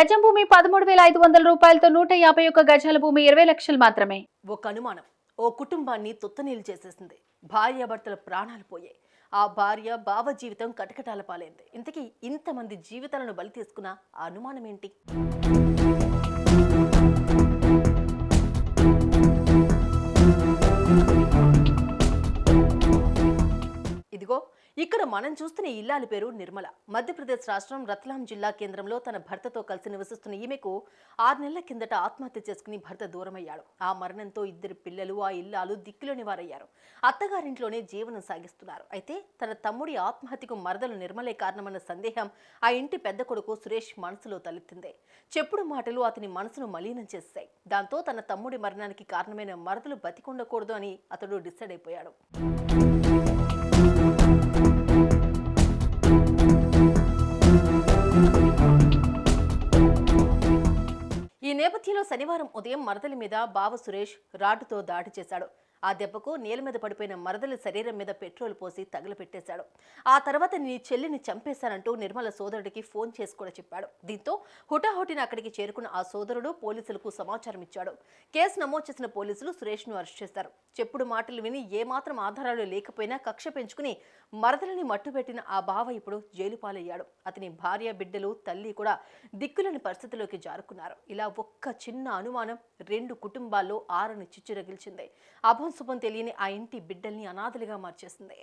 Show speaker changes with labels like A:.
A: గజం భూమి పదమూడు వేల ఐదు వందల రూపాయలతో నూట యాభై ఒక్క గజాల భూమి ఇరవై లక్షలు మాత్రమే.
B: ఒక అనుమానం. ఓ కుటుంబాన్ని తుత్తనీలు చేసేసింది. భార్యాభర్తల ప్రాణాలు పోయాయి. ఆ భార్య బావ జీవితం కటకటాల పాలైంది. ఇంతకీ ఇంతమంది జీవితాలను బలి తీసుకున్న ఆ అనుమానం ఏంటి ఇక్కడ మనం చూస్తున్న ఇల్లాలి పేరు నిర్మల. మధ్యప్రదేశ్ రాష్ట్రం రత్లాం జిల్లా కేంద్రంలో తన భర్తతో కలిసి నివసిస్తున్న ఈమెకు ఆరు నెలల కిందట ఆత్మహత్య చేసుకుని భర్త దూరమయ్యాడు. ఆ మరణంతో ఇద్దరు పిల్లలు ఆ ఇల్లాలు దిక్కులోని వారయ్యారు. అత్తగారింట్లోనే జీవనం సాగిస్తున్నారు. అయితే తన తమ్ముడి ఆత్మహత్యకు మరదలు నిర్మలే కారణమన్న సందేహం ఆ ఇంటి పెద్ద కొడుకు సురేష్ మనసులో తలెత్తింది. చెప్పుడు మాటలు అతని మనసును మలీనం చేశాయి. దాంతో తన తమ్ముడి మరణానికి కారణమైన మరదలు బతికుండకూడదు అని అతడు డిసైడ్ అయిపోయాడు. నేపథ్యంలో శనివారం ఉదయం మరదలి మీద బావ సురేష్ రాడ్డుతో దాడి చేశాడు. ఆ దెబ్బకు నేల మీద పడిపోయిన మరదలి శరీరం మీద పెట్రోల్ పోసి తగలపెట్టేశాడు ఆ తర్వాత నీ చెల్లిని చంపేశానంటూ నిర్మల సోదరుడికి ఫోన్ చేసి కూడా చెప్పాడు. దీంతో హుటాహుటిన అక్కడికి చేరుకున్న ఆ సోదరుడు పోలీసులకు సమాచారం ఇచ్చాడు. కేసు నమోదు చేసిన పోలీసులు సురేష్ను అరెస్ట్ చేశారు. చెప్పుడు మాటలు విని ఏమాత్రం ఆధారాలు లేకపోయినా కక్ష పెంచుకుని మరదలని మట్టుపెట్టిన ఆ బావ ఇప్పుడు జైలు పాలయ్యాడు. అతని భార్య బిడ్డలు తల్లి కూడా దిక్కులేని పరిస్థితిలోకి జారుకున్నారు. ఇలా ఒక్క చిన్న అనుమానం రెండు కుటుంబాల్లో ఆరని చిచ్చు రగిల్చింది అభం శుభం తెలియని ఆ ఇంటి బిడ్డల్ని అనాథలుగా మార్చేసింది.